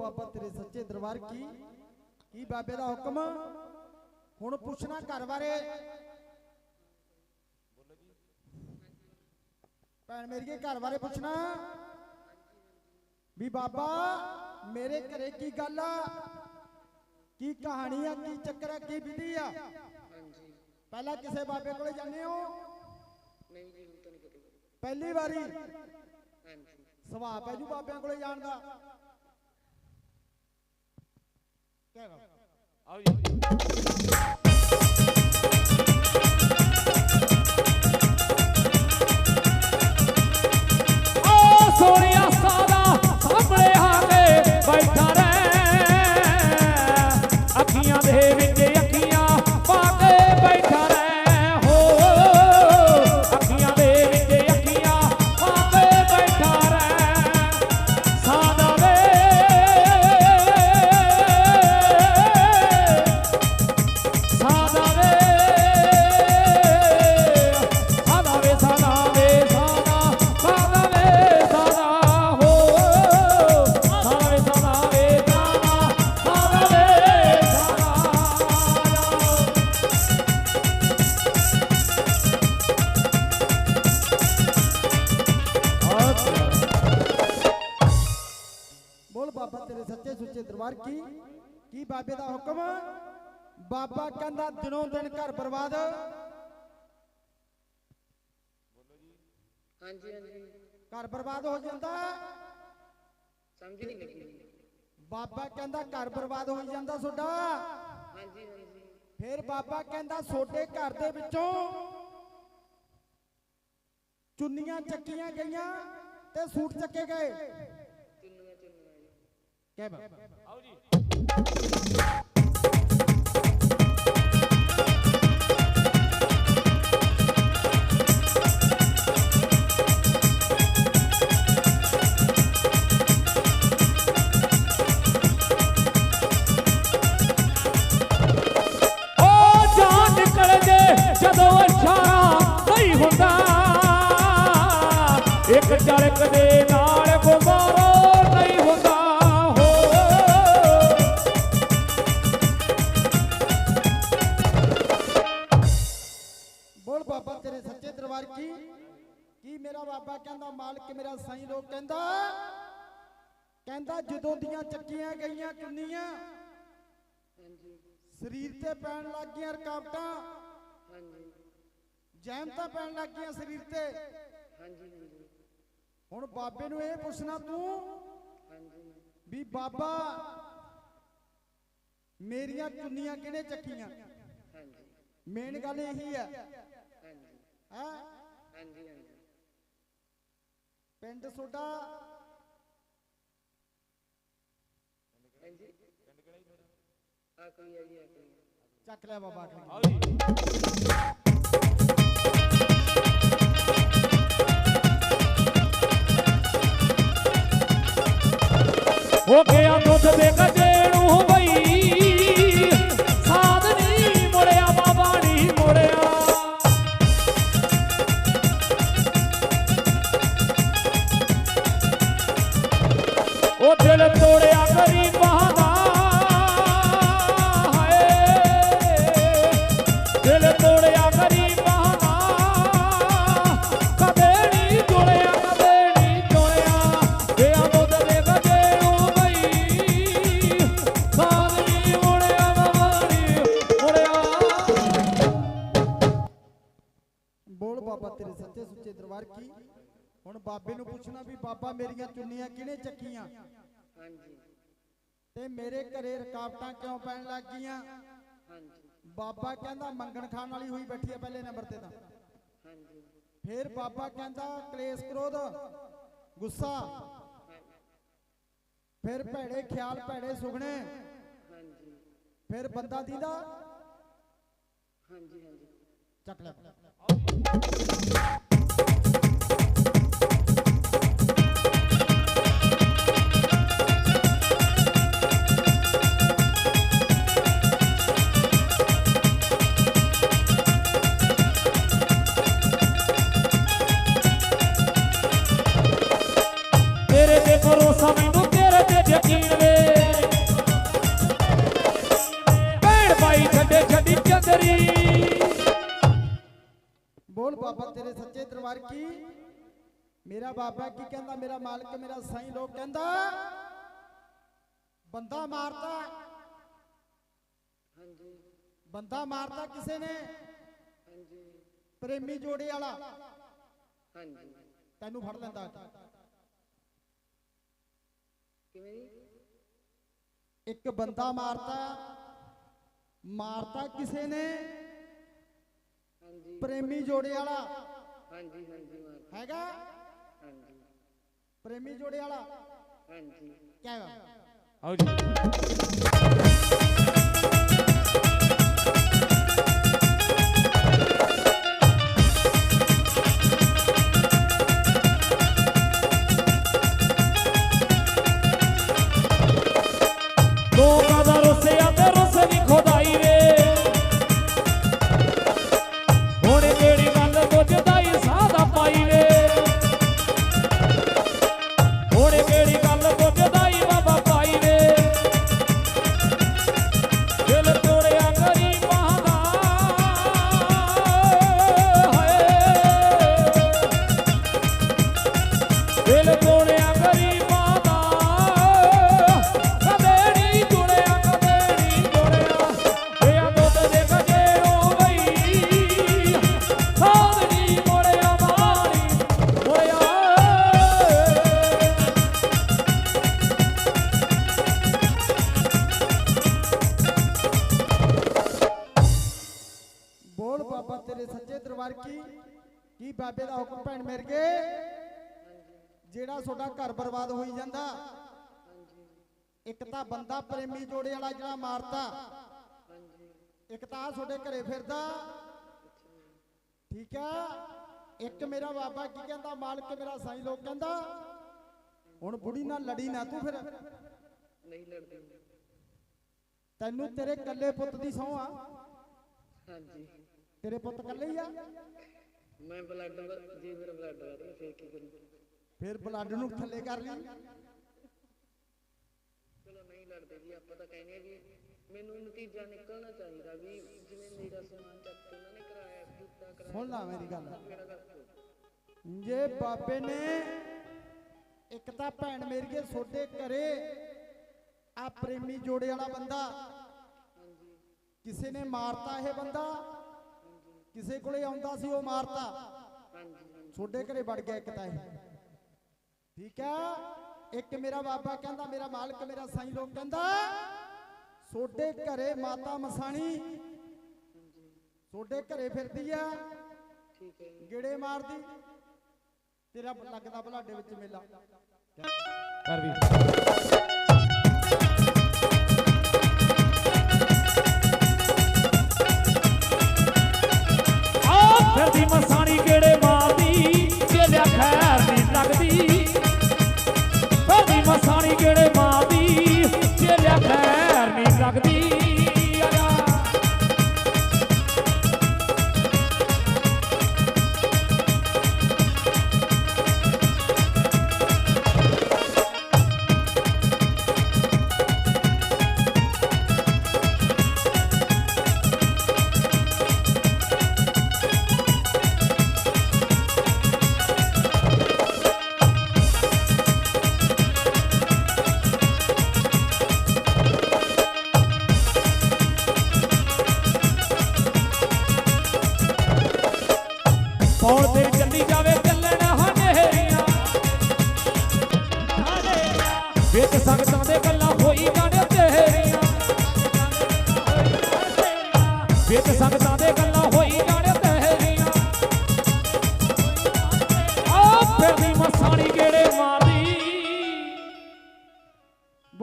ਬਾਬਾ ਤੇਰੇ ਸੱਚੇ ਦਰਬਾਰ ਕੀ? ਕੀ ਬਾਬੇ ਦਾ ਹੁਕਮ? ਹੁਣ ਪੁੱਛਣਾ ਘਰ ਬਾਰੇ। ਭੈਣ ਮੇਰੀਏ ਘਰ ਬਾਰੇ ਪੁੱਛਣਾ। ਵੀ ਬਾਬਾ ਮੇਰੇ ਘਰੇ ਕੀ ਗੱਲ ਆ? ਕੀ ਕਹਾਣੀ ਆ? ਕੀ ਚੱਕਰ ਆ? ਕੀ ਵਿਧੀ ਆ? ਹਾਂਜੀ। ਪਹਿਲਾਂ ਕਿਸੇ ਬਾਬੇ ਕੋਲੇ ਜਾਂਦੇ ਹੋ? ਨਹੀਂ ਜੀ ਹੁਣ ਤਾਂ ਨਹੀਂ ਪਹਿਲੀ ਵਾਰੀ? ਹਾਂਜੀ। ਸੁਭਾਅ ਪੈ ਜੂ ਬਾਬਿਆਂ ਕੋਲੇ ਜਾਣ ਦਾ। ਕਹਿ ਬਾਬਾ ਕਹਿੰਦਾ ਦਿਨੋਂ ਦਿਨ ਘਰ ਬਰਬਾਦ। ਹਾਂਜੀ ਹਾਂਜੀ। ਘਰ ਬਰਬਾਦ ਹੋ ਜਾਂਦਾ। ਸਮਝ ਨਹੀਂ ਲੱਗੀ। ਬਾਬਾ ਕਹਿੰਦਾ ਘਰ ਬਰਬਾਦ ਹੋ ਜਾਂਦਾ ਤੁਹਾਡਾ ਹਾਂਜੀ ਹਾਂਜੀ। ਫਿਰ ਬਾਬਾ ਕਹਿੰਦਾ ਤੁਹਾਡੇ ਘਰ ਦੇ ਵਿੱਚੋਂ ਚੁੰਨੀਆਂ ਚੱਕੀਆਂ ਗਈਆਂ ਤੇ ਸੂਟ ਚੱਕੇ ਗਏ। ਚੁੰਨੀਆਂ ਚੁੰਨੀਆਂ ਜੀ। ਕਹਿ ਬਾਬਾ। ਆਓ ਜੀ। ਕਹਿੰਦਾ ਮਾਲਕ ਮੇਰਾ ਸਾਈਂ ਲੋਕ ਕਹਿੰਦਾ ਕਹਿੰਦਾ ਜਦੋਂ ਦੀਆਂ ਚੱਕੀਆਂ ਗਈਆਂ ਚੁੰਨੀਆਂ ਹਾਂਜੀ ਸਰੀਰ ਤੇ ਪੈਣ ਲੱਗ ਗਈਆਂ ਰਕਾਵਟਾਂ ਹਾਂਜੀ। ਜੈਮਤਾਂ ਪੈਣ ਲੱਗ ਗਈਆਂ ਸਰੀਰ ਤੇ। ਹਾਂਜੀ ਹਾਂਜੀ। ਹੁਣ ਬਾਬੇ ਨੂੰ ਇਹ ਪੁੱਛਣਾ ਤੂੰ ਵੀ ਬਾਬਾ ਮੇਰੀਆਂ ਚੁੰਨੀਆਂ ਕਿਹਨੇ ਚੱਕੀਆਂ? ਹਾਂਜੀ ਮੇਨ ਗੱਲ ਇਹੀ ਹੈ। ਹਾਂਜੀ ਹੈ? ਹਾਂਜੀ ਹਾਂਜੀ ਪਿੰਡ ਤੁਹਾਡਾ ਹਾਂਜੀ ਆ ਕੋਈ ਆ ਜੀ ਆ ਕੋਈ ਆ। ਚੱਕ ਲਿਆ ਬਾਬਾ ਆਖਰੀ। ਹੋ ਗਿਆ ਦੁੱਧ ਦੇ ਗੱਜੇ ਪੁੱਛਣਾ ਵੀ ਬਾਬਾ ਮੇਰੀਆਂ ਚੁੰਨੀਆਂ ਕਿਹਨੇ ਚੱਕੀਆਂ? ਹਾਂਜੀ। ਤੇ ਮੇਰੇ ਘਰੇ ਰਕਾਵਟਾਂ ਕਿਉਂ ਪੈਣ ਲੱਗ ਗਈਆਂ? ਹਾਂਜੀ। ਬਾਬਾ ਕਹਿੰਦਾ ਮੰਗਣ ਖਾਣ ਵਾਲੀ ਹੋਈ ਬੈਠੀ ਹੈ ਪਹਿਲੇ ਨੰਬਰ ਤੇ ਤਾਂ। ਹਾਂਜੀ। ਫਿਰ ਬਾਬਾ ਕਹਿੰਦਾ ਕਲੇਸ਼ ਕ੍ਰੋਧ ਗੁੱਸਾ। ਫਿਰ ਭੈੜੇ ਖਿਆਲ ਭੈੜੇ ਸੁਗਣੇ। ਹਾਂਜੀ। ਫਿਰ ਬੰਦਾ ਦੀਦਾ। ਹਾਂਜੀ ਹਾਂਜੀ। ਚੱਕ ਲੈ। ਕਰੀ। ਬੋਲ ਬਾਬਾ, ਤੇਰੇ ਸੱਚੇ ਦਰਬਾਰ ਕੀ? ਮੇਰਾ ਬਾਬਾ ਕੀ ਕਹਿੰਦਾ? ਮੇਰਾ ਮਾਲਕ, ਮੇਰਾ ਸਾਈਂ ਲੋਕ ਕਹਿੰਦਾ, ਬੰਦਾ ਮਾਰਦਾ। ਹਾਂਜੀ ਬੰਦਾ ਮਾਰਤਾ ਕਿਸੇ ਨੇ? ਹਾਂਜੀ ਪ੍ਰੇਮੀ ਜੋੜੇ ਵਾਲਾ। ਹਾਂਜੀ ਤੈਨੂੰ ਫੜ ਲੈਂਦਾ। ਕਿਵੇਂ ਇੱਕ ਬੰਦਾ ਮਾਰਦਾ। ਮਾਰਤਾ ਕਿਸੇ ਨੇ? ਹਾਂਜੀ। ਪ੍ਰੇਮੀ ਜੋੜੇ ਵਾਲਾ। ਹਾਂਜੀ ਹਾਂਜੀ ਮਾਰ ਹੈਗਾ? ਹਾਂਜੀ। ਪ੍ਰੇਮੀ ਜੋੜੇ ਵਾਲਾ। ਹਾਂਜੀ। ਕਿਆ ਆਓ ਜੀ। ਦਰਬਾਰ ਕੀ? ਕੀ ਬਾਬੇ ਦਾ ਹੁਕਮ ਭੈਣ ਮੇਰ ਕੇ? ਜਿਹੜਾ ਤੁਹਾਡਾ ਘਰ ਬਰਬਾਦ ਹੋਈ ਜਾਂਦਾ। ਇੱਕ ਤਾਂ ਬੰਦਾ ਪ੍ਰੇਮੀ ਜੋੜੇ ਵਾਲਾ ਜਿਹੜਾ ਮਾਰਤਾ। ਇੱਕ ਤਾਂ ਤੁਹਾਡੇ ਘਰੇ ਫਿਰਦਾ। ਠੀਕ ਆ? ਇੱਕ ਮੇਰਾ ਬਾਬਾ ਕੀ ਕਹਿੰਦਾ? ਮਾਲਕ ਮੇਰਾ ਸਾਈਂ ਲੋਕ ਕਹਿੰਦਾ। ਹੁਣ ਬੁੜੀ ਨਾਲ ਲੜੀ ਨਾ ਤੂੰ ਫਿਰ। ਨਹੀਂ ਲੜਦੇ। ਤੈਨੂੰ ਤੇਰੇ ਕੱਲੇ ਪੁੱਤ ਦੀ ਸਹੁੰ ਆ। ਹਾਂਜੀ। ਤੇਰੇ ਪੁੱਤ ਕੱਲੇ ਹੀ ਆ? ਮੈਂ ਬਲੱਡ ਜੀ ਮੇਰਾ ਬਲੱਡ ਵਧ ਗਿਆ ਫੇਰ ਕੀ ਕरूं ਫਿਰ ਬਲੱਡ ਨੂੰ ਥੱਲੇ ਕਰ ਲਈ। ਚਲੋ ਨਹੀਂ ਲੜਦੇ ਜੀ ਆਪਾਂ ਤਾਂ ਕਹਿੰਦੇ ਆ ਵੀ ਮੈਨੂੰ ਨਤੀਜਾ ਨਿਕਲਣਾ ਚਾਹੀਦਾ ਵੀ ਜਿਵੇਂ ਮੇਰਾ ਸਮਾਨ ਚੱਕ ਕੇ ਉਹਨਾਂ ਨੇ ਕਰਾਇਆ ਕੀਤਾ ਕਰਾਇਆ ਸੁਣ ਲਾ ਮੇਰੀ ਗੱਲ। ਕਰ ਜੇ ਬਾਬੇ ਨੇ ਇੱਕ ਤਾਂ ਭੈਣ ਮੇਰੀਏ ਸੋਡੇ ਘਰੇ ਆ ਪ੍ਰੇਮੀ ਜੋੜੇ ਵਾਲਾ ਬੰਦਾ। ਕਿਸੇ ਨੇ ਮਾਰਤਾ ਇਹ ਬੰਦਾ। ਕਿਸੇ ਕੋਲੇ ਆਉਂਦਾ ਸੀ, ਉਹ ਮਾਰਤਾ। ਹਾਂਜੀ ਘਰੇ ਵੜ ਗਿਆ ਇੱਕ ਤਾਂ ਇਹ। ਠੀਕ ਆ ਇੱਕ ਮੇਰਾ ਬਾਬਾ ਕਹਿੰਦਾ, ਮੇਰਾ ਮਾਲਕ, ਮੇਰਾ ਸਾਈਂ ਲੋਕ ਕਹਿੰਦਾ ਸੋਡੇ ਘਰੇ ਮਾਤਾ ਮਸਾਣੀ ਸੋਡੇ ਘਰੇ ਫਿਰਦੀ ਆ। ਠੀਕ ਹੈ ਗੇੜੇ ਮਾਰਦੀ। ਤੇਰਾ ਲੱਗਦਾ ਬਲਾਡੇ ਵਿੱਚ ਮੇਲਾ। ਕਰ ਵੀ।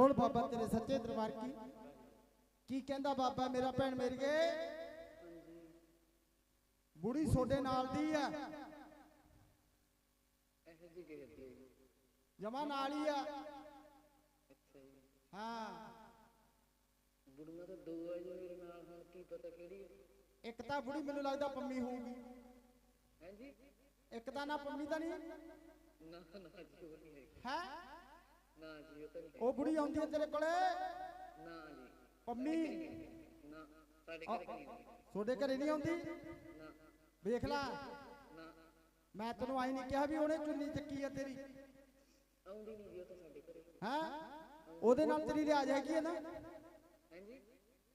ਬੋਲ ਬਾਬਾ ਤੇਰੇ ਸੱਚੇ ਦਰਬਾਰ ਕੀ? ਕੀ ਕਹਿੰਦਾ ਬਾਬਾ ਮੇਰਾ ਭੈਣ ਮੇਰੀ ਗਏ? ਬੁੜੀ ਸੋਡੇ ਨਾਲ ਦੀ ਆ। ਜਮਾ ਨਾਲ ਹੀ ਆ। ਹਾਂ। ਬੁੜੀਆਂ ਤਾਂ ਦੋ ਆ ਜੀ ਮੇਰੇ ਨਾਲ ਹੁਣ ਕੀ ਪਤਾ ਕਿਹੜੀ ਇੱਕ ਤਾਂ ਬੁੜੀ ਮੈਨੂੰ ਲੱਗਦਾ ਪੰਮੀ ਹੋਊਗੀ। ਹੈ ਜੀ? ਇੱਕ ਤਾਂ ਨਾ ਪੰਮੀ ਤਾਂ ਨਹੀਂ। ਨਾ ਨਾ ਜੀ ਹੈ? ਨਾ ਜੀ ਉਹ ਤਾਂ ਨਹੀਂ ਉਹ ਬੁੜੀ ਆਉਂਦੀ ਹੈ ਤੇਰੇ ਕੋਲੇ। ਨਾ ਜੀ। ਪੰਮੀ। ਨਾ ਸਾਡੇ ਘਰੇ ਨਹੀਂ ਆਉਂਦੀ। ਤੁਹਾਡੇ ਘਰੇ ਨਹੀਂ ਆਉਂਦੀ? ਨਾ। ਵੇਖ ਲੈ। ਨਾ। ਮੈਂ ਤੈਨੂੰ ਆਈ ਨਹੀਂ ਕਿਹਾ ਵੀ ਉਹਨੇ ਚੁੰਨੀ ਚੱਕੀ ਆ ਤੇਰੀ। ਆਉਂਦੀ ਨਹੀਂ ਜੀ ਉਹ ਤਾਂ ਸਾਡੇ ਘਰੇ ਹੈ ਉਹਦੇ ਨਾਲ ਤੇਰੀ ਲਿਆਜ ਹੈਗੀ ਹੈ ਨਾ? ਹਾਂਜੀ?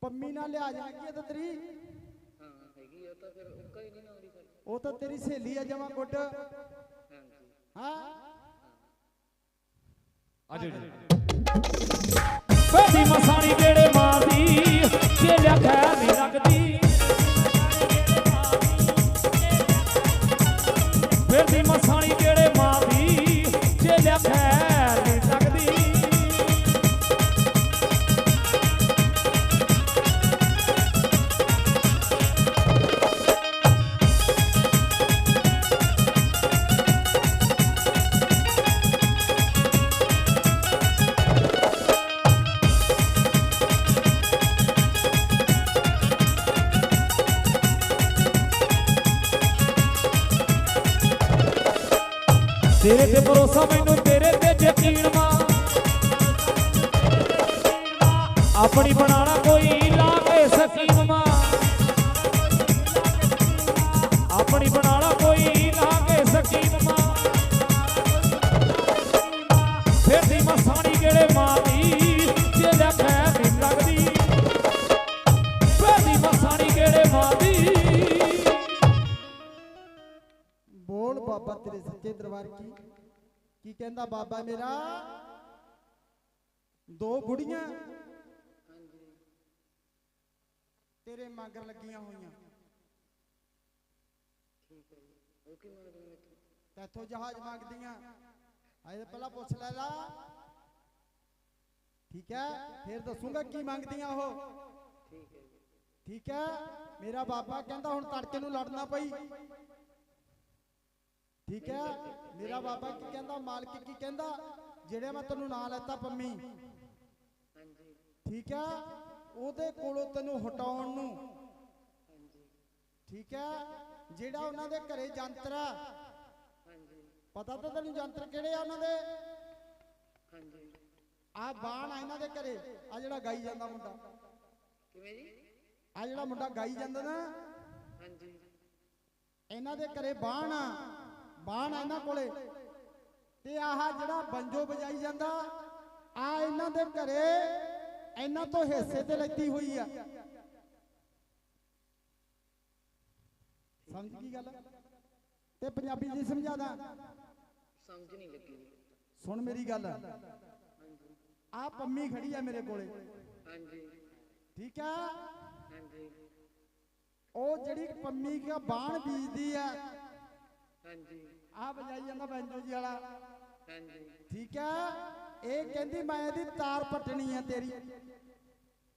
ਪੰਮੀ ਨਾਲ ਲਿਆਜ ਹੈਗੀ ਹੈ ਤਾਂ ਤੇਰੀ? ਹਾਂ ਹੈਗੀ ਉਹ ਤਾਂ ਫਿਰ ਉਹ ਘਰੇ ਨਹੀਂ ਆਉਂਦੀ ਉਹ ਤਾਂ ਤੇਰੀ ਸਹੇਲੀ ਆ ਜਮਾ ਗੁੱਡ। ਹਾਂਜੀ। ਹਾਂ? ਅਜੇ ਫੇਦੀ ਮਸਾਣੀ ਕਿਹੜੇ ਮਾਰਦੀ ਜੇ ਲਿਖਿਆ ਨਹੀਂ ਲੱਗਦੀ ਫੇਦੀ ਮਸਾਣੀ ਤੇਰੇ ਤੇ ਭਰੋਸਾ ਮੈਨੂੰ ਤੇਰੇ ਤੇ ਯਕੀਨ ਮਾ ਆਪਣੀ ਬਣਾਣਾ ਕੋਈ ਲਾ ਕੇ ਸਕੀਨ ਮਾਂ ਬੋਲ ਤੇਰੇ ਸੱਚੇ ਦਰਬਾਰ ਕੀ? ਕੀ ਕਹਿੰਦਾ ਬਾਬਾ ਮੇਰਾ? ਦੋ ਬੁੜੀਆਂ। ਤੇਰੇ ਮਗਰ ਲੱਗੀਆਂ ਹੋਈਆਂ। ਠੀਕ ਹੈ ਉਹ ਕੀ ਮੰਗਦੇ ਤੈਥੋਂ ਜਹਾਜ਼ ਮੰਗਦੀਆਂ। ਆਏ ਪਹਿਲਾਂ ਪੁੱਛ ਲੈ ਲਾ। ਠੀਕ ਹੈ? ਫਿਰ ਦੱਸੂਗਾ ਕੀ ਮੰਗਦੀਆਂ ਉਹ। ਠੀਕ ਹੈ ਠੀਕ ਹੈ। ਮੇਰਾ ਬਾਬਾ ਕਹਿੰਦਾ ਹੁਣ ਤੜਕੇ ਨੂੰ ਲੜਨਾ ਪਈ। ਠੀਕ ਹੈ? ਮੇਰਾ ਬਾਬਾ ਕੀ ਕਹਿੰਦਾ? ਮਾਲਕ ਕੀ ਕਹਿੰਦਾ? ਜਿਹੜੇ ਮੈਂ ਤੈਨੂੰ ਨਾਂ ਲੈਤਾ ਪੰਮੀ। ਹਾਂਜੀ ਠੀਕ ਹੈ? ਉਹਦੇ ਕੋਲੋਂ ਤੈਨੂੰ ਹਟਾਉਣ ਨੂੰ। ਹਾਂਜੀ ਠੀਕ ਹੈ? ਜਿਹੜਾ ਉਹਨਾਂ ਦੇ ਘਰੇ ਯੰਤਰ ਆ ਹਾਂਜੀ ਪਤਾ ਤਾਂ ਤੈਨੂੰ ਯੰਤਰ ਕਿਹੜੇ ਆ ਉਹਨਾਂ ਦੇ? ਹਾਂਜੀ ਆ ਬਾਣ ਆ ਇਹਨਾਂ ਦੇ ਘਰੇ। ਆ ਜਿਹੜਾ ਗਾਈ ਜਾਂਦਾ ਮੁੰਡਾ। ਕਿਵੇਂ ਜੀ ਆ ਜਿਹੜਾ ਮੁੰਡਾ ਗਾਈ ਜਾਂਦਾ ਨਾ। ਹਾਂਜੀ ਇਹਨਾਂ ਦੇ ਘਰੇ ਬਾਣ ਆ। ਬਾਣ ਇਹਨਾਂ ਕੋਲੇ। ਤੇ ਆਹ ਜਿਹੜਾ ਬੰਜੋ ਵਜਾਈ ਜਾਂਦਾ ਆ ਇਹਨਾਂ ਦੇ ਘਰੇ ਇਹਨਾਂ ਤੋਂ ਹਿੱਸੇ ਤੇ ਲੱਗੀ ਹੋਈ ਆ। ਸਮਝ ਗਈ ਗੱਲ? ਤੇ ਪੰਜਾਬੀ ਜੀ ਸਮਝਾਦਾ ਸਮਝ ਨਹੀਂ ਲੱਗੀ। ਸੁਣ ਮੇਰੀ ਗੱਲ। ਆ ਪੰਮੀ ਖੜੀ ਆ ਮੇਰੇ ਕੋਲੇ। ਹਾਂਜੀ। ਠੀਕ ਆ? ਹਾਂਜੀ। ਉਹ ਜਿਹੜੀ ਪੰਮੀ ਦਾ ਬਾਣ ਬੀਜਦੀ ਆ ਹਾਂਜੀ। ਆ ਵਜਾਈ ਜਾਂਦਾ ਬੰਜੋ ਜੀ ਵਾਲਾ। ਹਾਂਜੀ। ਠੀਕ ਆ ਇਹ ਕਹਿੰਦੀ ਮੈਂ ਇਹਦੀ ਤਾਰ ਪਟਣੀ ਆ ਤੇਰੀ।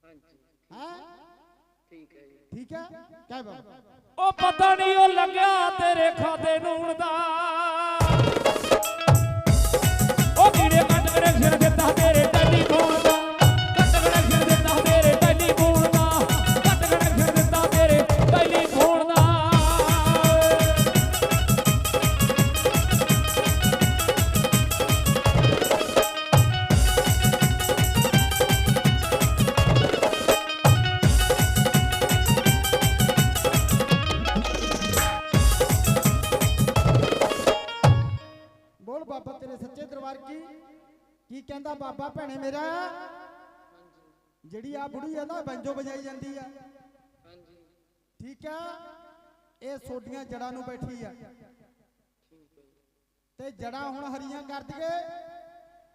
ਹਾਂਜੀ। ਹੈ? ਠੀਕ ਹੈ ਜੀ। ਠੀਕ ਹੈ? ਕਹਿ ਬਾਬਾ। ਉਹ ਪਤਾ ਨਹੀਂ ਉਹ ਲੱਗਿਆ ਤੇਰੇ ਖਾਤੇ ਨੂਣ ਦਾ। ਕੀ ਕਹਿੰਦਾ ਬਾਬਾ ਭੈਣੇ ਮੇਰਾ? ਜਿਹੜੀ ਆ ਬੁੜੀ ਆ ਨਾ, ਬੰਜੋ ਵਜਾਈ ਜਾਂਦੀ ਆ। ਹਾਂਜੀ ਠੀਕ ਆ? ਇਹ ਸੋਡੀਆਂ ਜੜਾਂ ਨੂੰ ਬੈਠੀ ਆ। ਤੇ ਜੜਾਂ ਹੁਣ ਹਰੀਆਂ ਕਰ ਦਈਏ।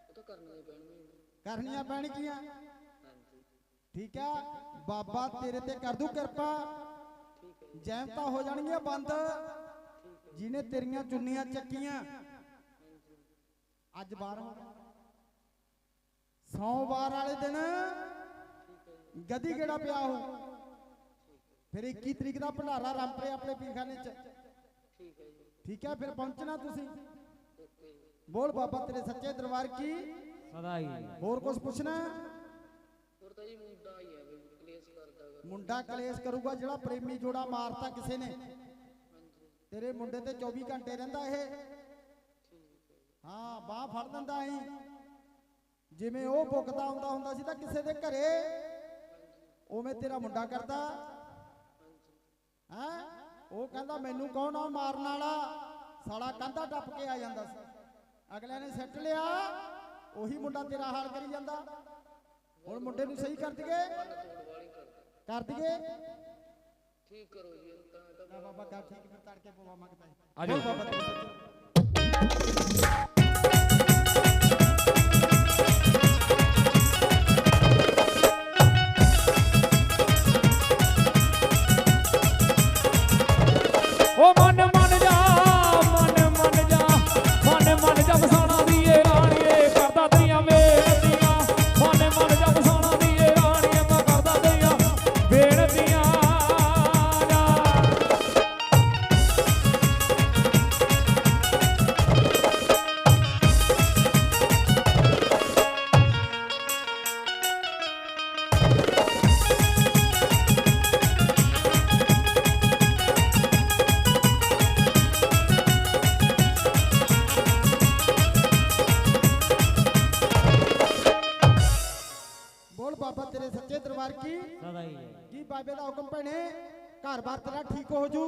ਉਹ ਤਾਂ ਕਰਨਾ ਹੀ ਕਰਨੀਆਂ ਪੈਣਗੀਆਂ। ਠੀਕ ਆ? ਬਾਬਾ ਤੇਰੇ ਤੇ ਕਰ ਦੂ ਕਿਰਪਾ। ਠੀਕ ਜੈਮਤਾ ਹੋ ਜਾਣਗੀਆਂ ਬੰਦ। ਜਿਹਨੇ ਤੇਰੀਆਂ ਚੁੰਨੀਆਂ ਚੱਕੀਆਂ। ਅੱਜ ਬਾਰ ਸੋਮਵਾਰ ਵਾਲੇ ਦਿਨ ਗਦੀ ਕਿਹੜਾ ਪਿਆ ਹੋ ਫਿਰ 21 ਤਰੀਕ ਦਾ ਭੰਡਾਰਾ ਰਾਮਪਰੇ ਆਪਣੇ ਪੀਰਖਾਨੇ ਚ। ਠੀਕ ਹੈ ਜੀ ਠੀਕ ਹੈ ਫਿਰ ਪਹੁੰਚਣਾ ਤੁਸੀਂ। ਬੋਲ ਬਾਬਾ ਤੇਰੇ ਸੱਚੇ ਦਰਬਾਰ ਕੀ? ਸਦਾ ਹੀ। ਹੋਰ ਕੁਝ ਪੁੱਛਣਾ? ਹੋਰ ਤਾਂ ਜੀ ਮੁੰਡਾ ਹੀ ਹੈ ਕਲੇਸ਼ ਕਰਦਾ ਗਾ। ਮੁੰਡਾ ਕਲੇਸ਼ ਕਰੂਗਾ ਜਿਹੜਾ ਪ੍ਰੇਮੀ ਜੋੜਾ ਮਾਰਤਾ ਕਿਸੇ ਨੇ। ਤੇਰੇ ਮੁੰਡੇ ਤੇ 24 ਘੰਟੇ ਰਹਿੰਦਾ ਇਹ। ਹਾਂ। ਬਾਹ ਫੜ ਦਿੰਦਾ ਸੀ ਜਿਵੇਂ ਉਹ ਬੁੱਕਦਾ ਆਉਂਦਾ ਹੁੰਦਾ ਸੀ ਤਾਂ ਕਿਸੇ ਦੇ ਘਰੇ ਉਵੇਂ ਤੇਰਾ ਮੁੰਡਾ ਕਰਦਾ। ਹੈ? ਉਹ ਕਹਿੰਦਾ ਮੈਨੂੰ ਕੌਣ ਆ ਮਾਰਨ ਵਾਲਾ? ਸਾਲਾ ਕੰਧਾ ਟੱਪ ਕੇ ਆ ਜਾਂਦਾ ਸੀ। ਅਗਲੇ ਨੇ ਸੱਟ ਲਿਆ ਉਹੀ ਮੁੰਡਾ ਤੇਰਾ ਹਾਲ ਕਰੀ ਜਾਂਦਾ। ਹੁਣ ਮੁੰਡੇ ਨੂੰ ਸਹੀ ਕਰ ਦਈਏ? ਕਰ ਦਈਏ? ਠੀਕ ਕਰੋ ਜੀ ਤਾਂ ਬਾਬਾ ਕਰ ਠੀਕ ਫਿਰ ਤੜਕੇ ਪਵਾ ਮੰਗਦਾ ਹੈ ਆ ਜਾਓ। ਬੋਲ ਬਾਬਾ ਤੇਰੇ ਸੱਚੇ। ਦਰਬਾਰ ਕੀ? ਸਦਾ ਹੀ ਕੀ ਬਾਬੇ ਦਾ ਹੁਕਮ ਭੈਣੇ ਘਰ-ਬਾਰ ਤੇਰਾ ਠੀਕ ਹੋ ਜੂ।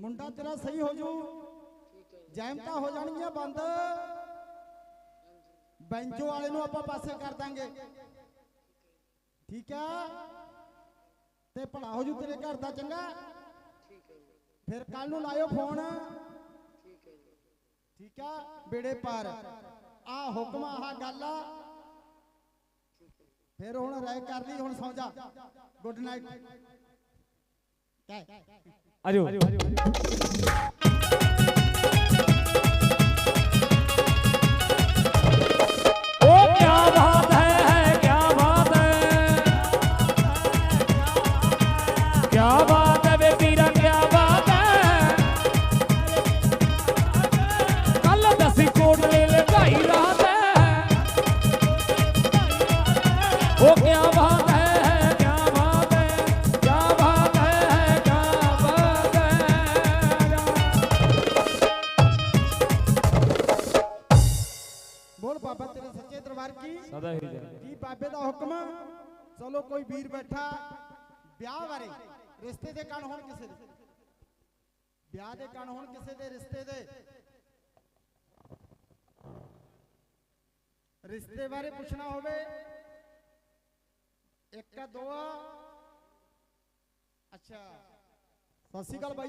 ਮੁੰਡਾ ਤੇਰਾ ਸਹੀ ਹੋ ਜੂ। ਜੈਮਤਾ ਹੋ ਜਾਣਗੀਆਂ ਬੰਦ। ਬੈਂਜੋ ਵਾਲੇ ਨੂੰ ਆਪਾਂ ਪਾਸੇ ਕਰ ਦਾਂਗੇ। ਠੀਕ ਆ? ਤੇ ਭਲਾ ਹੋ ਜੂ ਤੇਰੇ ਘਰ ਦਾ ਚੰਗਾ। ਫਿਰ ਕੱਲ ਨੂੰ ਲਾਇਓ ਫੋਨ। ਠੀਕ ਆ? ਬੇੜੇ ਪਾਰ। ਆ ਹੁਕਮ ਆਹ ਗੱਲ ਆ। ਫਿਰ ਹੁਣ ਰਾਇ ਕਰ ਲਈ ਹੁਣ ਸੌਂ ਜਾ। ਗੁੱਡ ਨਾਈਟ ਕਹਿ ਆਜੋ। ਚਲੋ ਕੋਈ ਵੀਰ ਬੈਠਾ। ਵਿਆਹ ਬਾਰੇ ਰਿਸ਼ਤੇ ਦੇ ਕਣ ਹੋਣ ਕਿਸੇ ਦੇ? ਵਿਆਹ ਦੇ ਕਣ ਹੋਣ ਕਿਸੇ ਦੇ ਰਿਸ਼ਤੇ ਦੇ? ਰਿਸ਼ਤੇ ਬਾਰੇ ਪੁੱਛਣਾ ਹੋਵੇ। ਇੱਕ ਦੋ ਅੱਛਾ। ਸਤਿ ਸ਼੍ਰੀ ਅਕਾਲ ਬਾਈ।